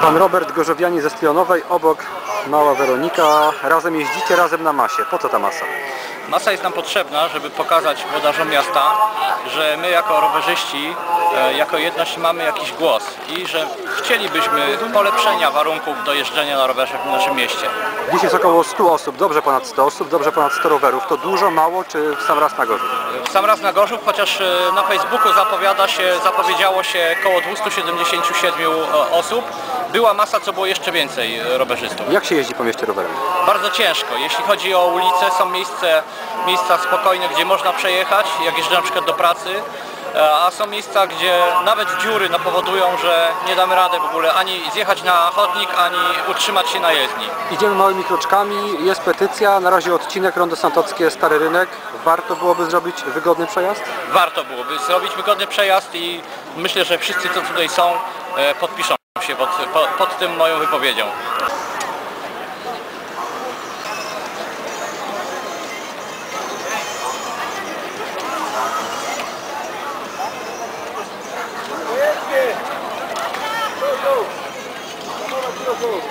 Pan Robert Gorzowiani ze Stronowej, obok mała Weronika. Razem jeździcie, razem na masie. Po co ta masa? Masa jest nam potrzebna, żeby pokazać włodarzom miasta, że my jako rowerzyści, e, jako jedność mamy jakiś głos i że chcielibyśmy polepszenia warunków do jeżdżenia na rowerze w naszym mieście. Dziś jest około 100 osób, dobrze ponad 100 osób, dobrze ponad 100 rowerów. To dużo, mało czy w sam raz na gorzej? Sam raz na Gorzów, chociaż e, na Facebooku zapowiada się, zapowiedziało się około 277 osób, była masa, co było jeszcze więcej e, rowerzystów. Jak się jeździ po mieście rowerem? Bardzo ciężko. Jeśli chodzi o ulice, są miejsce, miejsca spokojne, gdzie można przejechać, jak jeżdżę na przykład do pracy, e, a są miejsca, gdzie nawet dziury no, powodują, że nie damy rady w ogóle ani zjechać na chodnik, ani utrzymać się na jezdni. Idziemy małymi kroczkami, jest petycja, na razie odcinek Rondo Santockie, Stary Rynek. Warto byłoby zrobić wygodny przejazd? Warto byłoby zrobić wygodny przejazd i myślę, że wszyscy, co tutaj są, e, podpiszą się pod, pod, pod tym moją wypowiedzią. Oh.